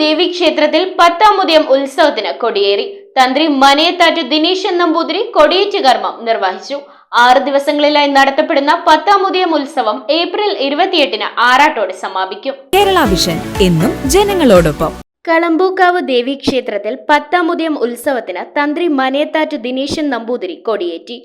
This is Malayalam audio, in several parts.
ദേവി ക്ഷേത്രത്തിൽ പത്താമുദയം ഉത്സവത്തിന് കൊടിയേറി. തന്ത്രി മനയത്താറ്റ് ദിനേശൻ നമ്പൂതിരി കൊടിയേറ്റ് കർമ്മം നിർവഹിച്ചു. ആറ് ദിവസങ്ങളിലായി നടത്തപ്പെടുന്ന പത്താമുദയം ഉത്സവം ഏപ്രിൽ ഇരുപത്തിയെട്ടിന് ആറാട്ടോടെ സമാപിക്കും. കേരള വിഷൻ എന്നും ജനങ്ങളോടൊപ്പം. കളമ്പൂക്കാവ് ദേവി ക്ഷേത്രത്തിൽ പത്താമുദയം ഉത്സവത്തിന് തന്ത്രി മനയത്താറ്റ് ദിനേശൻ നമ്പൂതിരി കൊടിയേറ്റി.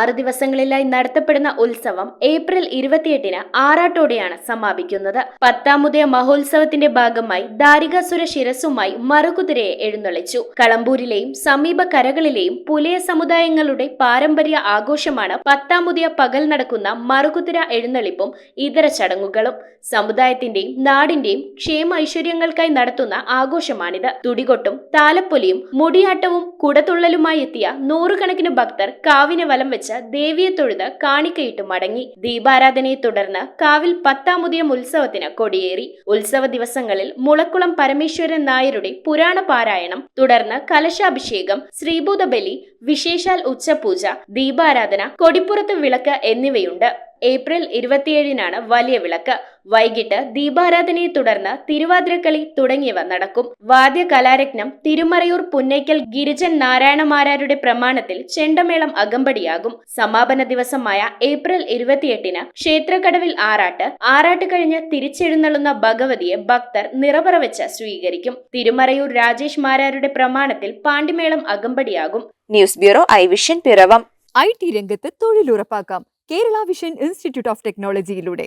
ആറ് ദിവസങ്ങളിലായി നടത്തപ്പെടുന്ന ഉത്സവം ഏപ്രിൽ ഇരുപത്തിയെട്ടിന് ആറാട്ടോടെയാണ് സമാപിക്കുന്നത്. പത്താമുദയ മഹോത്സവത്തിന്റെ ഭാഗമായി ദാരികാസുര ശിരസുമായി മറുകുതിരയെ എഴുന്നള്ളിച്ചു. കളമ്പൂരിലെയും സമീപ കരകളിലെയും പുലയ സമുദായങ്ങളുടെ പാരമ്പര്യ ആഘോഷമാണ് പത്താമുദയ പകൽ നടക്കുന്ന മറുകുതിര എഴുന്നള്ളിപ്പും ഇതര ചടങ്ങുകളും. സമുദായത്തിന്റെയും നാടിന്റെയും ക്ഷേമ ഐശ്വര്യങ്ങൾക്കായി നടത്തുന്ന ആഘോഷമാണിത്. തുടികൊട്ടും താലപ്പൊലിയും മുടിയാട്ടവും കുടതുള്ളലുമായി എത്തിയ നൂറുകണക്കിന് ഭക്തർ കാവിനെ വലം വെച്ച് ദേവിയെ തൊഴുത് കാണിക്കയിട്ട് മടങ്ങി. ദീപാരാധനയെ തുടർന്ന് കാവിൽ പത്താമുതിയം ഉത്സവത്തിന് കൊടിയേറി. ഉത്സവ ദിവസങ്ങളിൽ മുളക്കുളം പരമേശ്വരൻ നായരുടെ പുരാണ പാരായണം തുടർന്ന് കലശാഭിഷേകം ശ്രീഭൂതബലി വിശേഷാൽ ഉച്ചപൂജ ദീപാരാധന കൊടിപ്പുറത്ത് വിളക്ക് എന്നിവയുണ്ട്. ഏപ്രിൽ ഇരുപത്തിയേഴിനാണ് വലിയ വിളക്ക്. വൈകിട്ട് ദീപാരാധനയെ തുടർന്ന് തിരുവാതിരക്കളി തുടങ്ങിയവ നടക്കും. വാദ്യ കലാരത്നം തിരുമറയൂർ പുന്നയ്ക്കൽ ഗിരിജൻ നാരായണമാരാരുടെ പ്രമാണത്തിൽ ചെണ്ടമേളം അകമ്പടിയാകും. സമാപന ദിവസമായ ഏപ്രിൽ ഇരുപത്തിയെട്ടിന് ക്ഷേത്രക്കടവിൽ ആറാട്ട് ആറാട്ട് കഴിഞ്ഞ് തിരിച്ചെഴുന്നള്ളുന്ന ഭഗവതിയെ ഭക്തർ നിറപറ വെച്ച് സ്വീകരിക്കും. തിരുമറയൂർ രാജേഷ് മാരാരുടെ പ്രമാണത്തിൽ പാണ്ടിമേളം അകമ്പടിയാകും. News bureau I vision Piravom. I T രംഗത്ത് തൊഴിലുറപ്പാക്കാം. Kerala vision institute of ടെക്നോളജിയിലൂടെ